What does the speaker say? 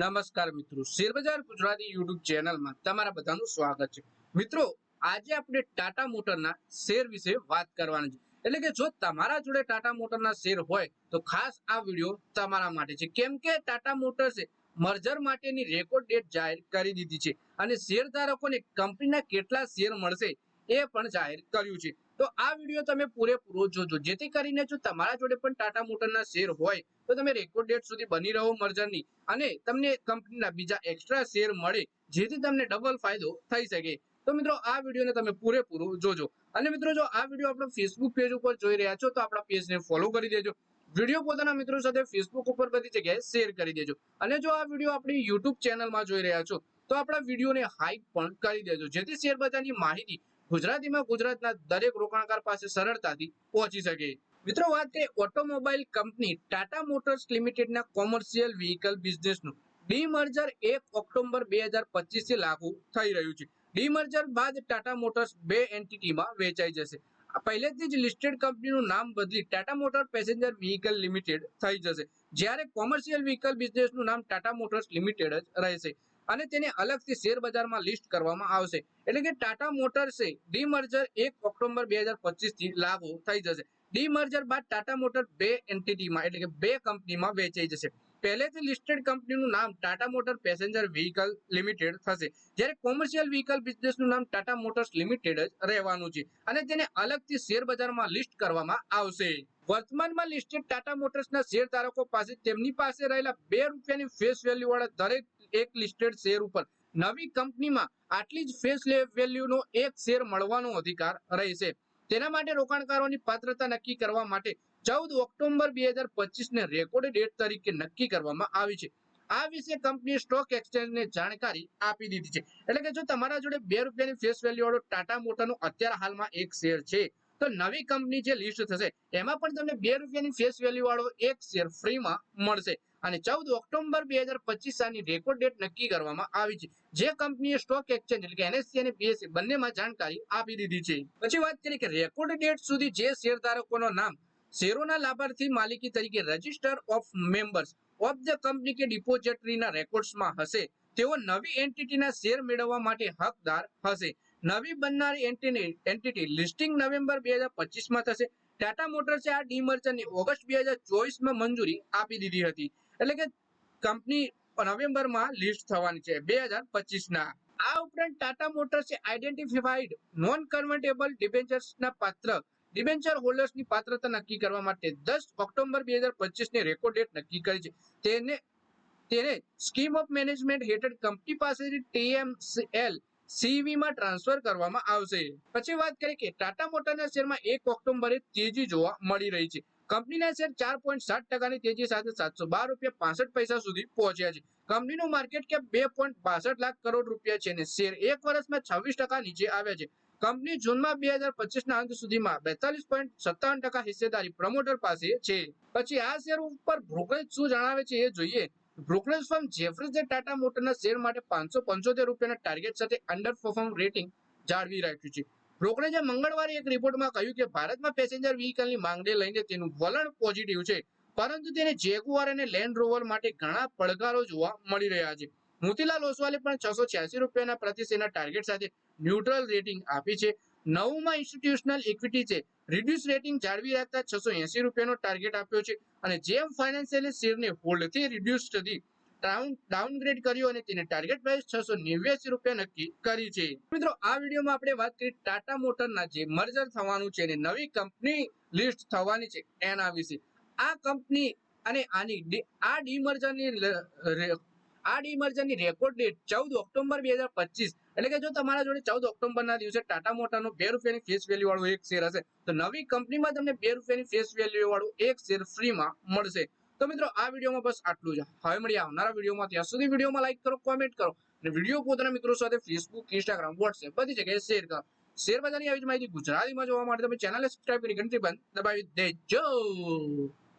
નમસ્કાર મિત્રો. શેરબજાર ગુજરાતી યુટ્યુબ ચેનલમાં તમારા બધાનું સ્વાગત છે. મિત્રો, આજે આપણે ટાટા મોટરના શેર વિશે વાત કરવાની છે. એટલે કે જો તમારા જોડે ટાટા મોટરના શેર હોય, તો ખાસ આ વીડિયો તમારા માટે છે. કેમ કે ટાટા મોટર્સે મર્જર માટેની રેકોર્ડ ડેટ જાહેર કરી દીધી છે અને શેરધારકોને કંપનીના કેટલા શેર મળશે એ પણ જાહેર કર્યું છે. તો આ વીડિયો તમે પૂરેપૂરો જોજો. જેથી કરીને જો તમારા જોડે પણ ટાટા મોટરના શેર હોય, તો તમે રેકોર્ડ ડેટ સુધી બની રહો મર્જરની. અને તમને કંપનીના બીજા એક્સ્ટ્રા શેર મળે, જેથી તમને ડબલ ફાયદો થઈ શકે. તો મિત્રો, આ વિડીયોને તમે પૂરેપૂરો જોજો. અને મિત્રો, જો આ વીડિયો આપણા ફેસબુક પેજ ઉપર જોઈ રહ્યા છો, તો આપણા પેજને ફોલો કરી દેજો. વીડિયો પોતાના મિત્રો સાથે ફેસબુક ઉપર બધી જગ્યાએ શેર કરી દેજો. અને જો આ વીડિયો આપણી યુટ્યુબ ચેનલમાં જોઈ રહ્યા છો, તો આપણા વિડીયોને હાઈપ પણ કરી દેજો. જેથી શેર બજારની માહિતી ગુજરાતીમાં ગુજરાતના દરેક રોકાણકાર પાસે સરળતાથી પહોંચી શકે. મિત્રો, વાત કરીએ ઓટોમોબાઈલ કંપની ટાટા મોટર્સ લિમિટેડના કોમર્શિયલ વ્હીકલ બિઝનેસનું. ડીમર્જર એક ઓક્ટોબર બે હજાર પચીસથી લાગુ થઈ રહ્યું છે. ડીમર્જર બાદ ટાટા મોટર્સ બે એન્ટિટીમાં વેચાઈ જશે. પહેલેથી જ લિસ્ટેડ કંપનીનું નામ બદલી Tata motor passenger vehicle limited થઈ જશે. જ્યારે કોમર્શિયલ વ્હીકલ બિઝનેસનું નામ ટાટા મોટર્સ લિમિટેડ જ રહેશે. અને તેને અલગથી શેર બજારમાં લિસ્ટ કરવામાં આવશે. એટલે કે ટાટા મોટર્સે ડીમર્જર એક ઓક્ટોબર બેથી લાગુ થઈ જશે. ડીમર્જર બાદ ટાટા મોટર બે એન્ટિટીમાં એટલે કે બે કંપનીમાં વેચાઈ જશે. પહેલેથી લિસ્ટેડ કંપનીનું નામ Tata motor passenger vehicle limited થશે. જ્યારે કોમર્શિયલ વ્હીકલ બિઝનેસનું નામ ટાટા મોટર્સ લિમિટેડ જ રહેવાનું છે. અને તેને અલગથી શેર બજારમાં લિસ્ટ કરવામાં આવશે. વર્તમાનમાં લિસ્ટેડ ટાટા મોટર્સના શેર ધારકો પાસે તેમની પાસે રહેલા બે રૂપિયાની ફેસ વેલ્યુ વાળા દરેક એક લિસ્ટેડ શેર ઉપર. નવી કંપનીમાં આટલી જ ફેસ વેલ્યુનો એક શેર મળવાનો અધિકાર રહેશે. તેના માટે રોકાણકારોની પાત્રતા નક્કી કરવા માટે ચૌદ ઓક્ટોબર બે હજાર પચીસને રેકોર્ડ ડેટ તરીકે નક્કી કરવામાં આવી છે. આ વિશે કંપની સ્ટોક એક્સચેન્જને જાણકારી આપી દીધી છે. એટલે કે જો તમારા જોડે બે રૂપિયાની ફેસ વેલ્યુ વાળો ટાટા મોટરનો અત્યારે હાલમાં એક શેર છે, તો નવી કંપની જે લિસ્ટ થશે, એમાં પણ તમને બે રૂપિયાની ફેસ વેલ્યુ વાળો એક શેર ફ્રીમાં મળશે. અને ચૌદ ઓક્ટોબર બે હજાર પચીસ સાલની રેકોર્ડ ડેટ નક્કી કરવામાં આવી છે. જે કંપનીએ સ્ટોક એક્સચેન્જ એટલે કે એનએસસી અને બીએસસી બંનેમાં જાણકારી આપી દીધી છે. પછી વાત કરીએ કે રેકોર્ડ ડેટ સુધી જે શેરધારકોનો નામ શેરોના લાભાર્થી માલિકી તરીકે register of members of the company કે ડિપોઝિટરીના રેકોર્ડ્સમાં હશે, તેઓ નવી એન્ટિટીના શેર મેળવવા માટે હકદાર હશે. નવી બનનારી એન્ટિટી લિસ્ટિંગ નવેમ્બર બે હજાર પચીસમાં થશે. ટાટા મોટર્સે આ ડીમર્જરની ઓગસ્ટ બે હજાર ચોવીસમાં મંજૂરી આપી દીધી હતી. એટલે કે કંપની નવેમ્બરમાં લિસ્ટ થવાની છે બે હજાર પચીસના. આ ઉપરાંત ટાટા મોટર્સે આઈડેન્ટિફાઈડ નોન કન્વર્ટેબલ ડિબેન્ચર્સના પાત્ર ડિબેન્ચર હોલ્ડર્સની પાત્રતા નક્કી કરવા માટે દસ ઓક્ટોબર બે હજાર પચીસની રેકોર્ડ ડેટ નક્કી કરી છે. તેને તેને સ્કીમ ઓફ મેનેજમેન્ટ હેઠળ કંપની પાસેથી ટીએમસીએલ સીવીમાં ટ્રાન્સફર કરવામાં આવશે. પછી વાત કરીએ કે ટાટા મોટરના શેરમાં એક ઓક્ટોબરે તેજી જોવા મળી રહી છે. કંપનીના શેર ચાર પોઈન્ટ સાત ટકાની તેજી સાથે સાતસો બાર રૂપિયા પાસઠ પૈસા સુધી પહોંચ્યા છે. કંપનીનું માર્કેટ કેપ બે પોઈન્ટ બાસઠ લાખ કરોડ રૂપિયા છે અને શેર એક વર્ષમાં છવ્વીસ ટકા નીચે આવ્યા છે. કંપની જૂનમાં બે હજાર પચીસના અંત સુધીમાં બેતાલીસ પોઈન્ટ સત્તાવન ટકા હિસ્સેદારી પ્રમોટર પાસે છે. પછી આ શેર ઉપર બ્રોકરેજ શું જણાવે છે એ જોઈએ. બ્રોકરેજ ફર્મ જેફરીઝે ટાટા મોટરના શેર માટે પાંચસો પંચોતેર રૂપિયાના ટાર્ગેટ સાથે અંડર પરફોર્મ રેટિંગ જાળવી રાખ્યું છે. બ્રોકરેજે મંગળવારે એક રિપોર્ટમાં કહ્યું કે ભારતમાં પેસેન્જર વ્હીકલની માંગને લઈને તેનું વલણ પોઝિટિવ છે. પરંતુ તેને જેગુઆર અને લેન્ડ રોવર માટે ઘણા પડકારો જોવા મળી રહ્યા છે. મોતીલાલ ઓસવાલે પણ છસો છ્યાસી રૂપિયાના પ્રતિશેના ટાર્ગેટ સાથે ન્યુટ્રલ રેટિંગ આપી છે. નવમાં ઇન્સ્ટિટ્યુશનલ ઇક્વિટી છે. રિડ્યુસ રેટિંગ જાળવી રાખતા છસો એસી રૂપિયાનો ટાર્ગેટ આપ્યો છે. અને જેમ ફાઇનાન્શિયલી શેરને હોલ્ડથી રિડ્યુસ થતી ડાઉનગ્રેડ કર્યું અને તેને ટાર્ગેટ પ્રાઇસ છસો નેવ્યાસી રૂપિયા નક્કી કરી છે. મિત્રો, આ વિડીયોમાં આપણે વાત કરી ટાટા મોટરના જે મર્જર થવાનું છે અને નવી કંપની લિસ્ટ થવાની છે એના વિશે. આ કંપની અને આની આ ડીમર્જરની આ ડીમર્જરની રેકોર્ડ ડેટ ચૌદ ઓક્ટોબર બે હજાર પચીસ. એટલે કે જો તમારા જોડે ચૌદ ઓક્ટોબરના દિવસે ટાટા મોટરનો બે રૂપિયાની ફેસ વેલ્યુ વાળો એક શેર હશે, તો નવી કંપનીમાં તમને બે રૂપિયાની ફેસ વેલ્યુ વાળું એક શેર ફ્રીમાં મળશે. તો મિત્રો, આ વિડીયોમાં બસ આટલું જ. હવે મળીએ આવનારા વિડીયોમાં. ત્યાં સુધી વિડીયોમાં લાઈક કરો કોમેન્ટ કરો અને વીડિયો પોતાના મિત્રો સાથે ફેસબુક ઇન્સ્ટાગ્રામ વોટ્સએપ બધી જગ્યાએ શેર કરો. શેર બજારની આવી જ માહિતી ગુજરાતીમાં જોવા માટે તમે ચેનલને સબસ્ક્રાઈબ કરી ઘંટી બંધ દબાવી દેજો.